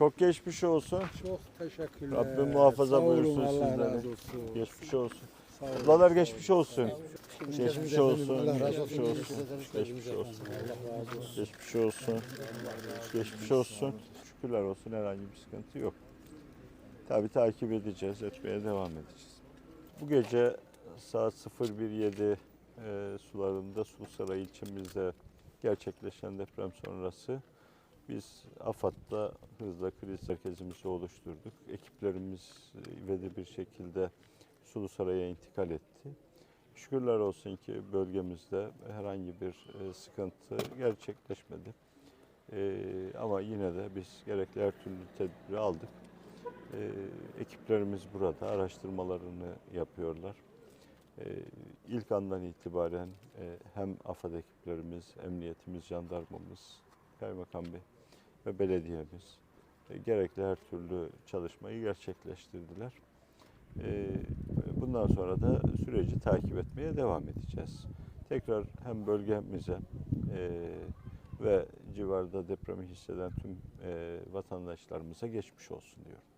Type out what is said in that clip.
Çok geçmiş olsun. Çok teşekkürler. Rabbim muhafaza Sağ olun, buyursun Allah razı olsun. Geçmiş olsun. Sağ olun. Ablalar geçmiş olsun. Geçmiş olsun. Geçmiş olsun. Geçmiş olsun. Geçmiş olsun. Geçmiş olsun. Şükürler olsun herhangi bir sıkıntı yok. Tabi takip edeceğiz, etmeye devam edeceğiz. Bu gece saat 01.07 e, sularında Sulusaray ilçemizde gerçekleşen deprem sonrası biz AFAD'da hızla kriz merkezimizi oluşturduk. Ekiplerimiz e, ivedi bir şekilde Sulusaray'a intikal etti. Şükürler olsun ki bölgemizde herhangi bir e, sıkıntı gerçekleşmedi. E, ama yine de biz gerekli her türlü tedbiri aldık. Ekiplerimiz burada araştırmalarını yapıyorlar. E, ilk andan itibaren hem AFAD ekiplerimiz, emniyetimiz, jandarmamız, kaymakam bey ve belediyemiz e, gerekli her türlü çalışmayı gerçekleştirdiler. E, bundan sonra da süreci takip etmeye devam edeceğiz. Tekrar hem bölgemize e, ve civarda depremi hisseden tüm vatandaşlarımıza geçmiş olsun diyorum.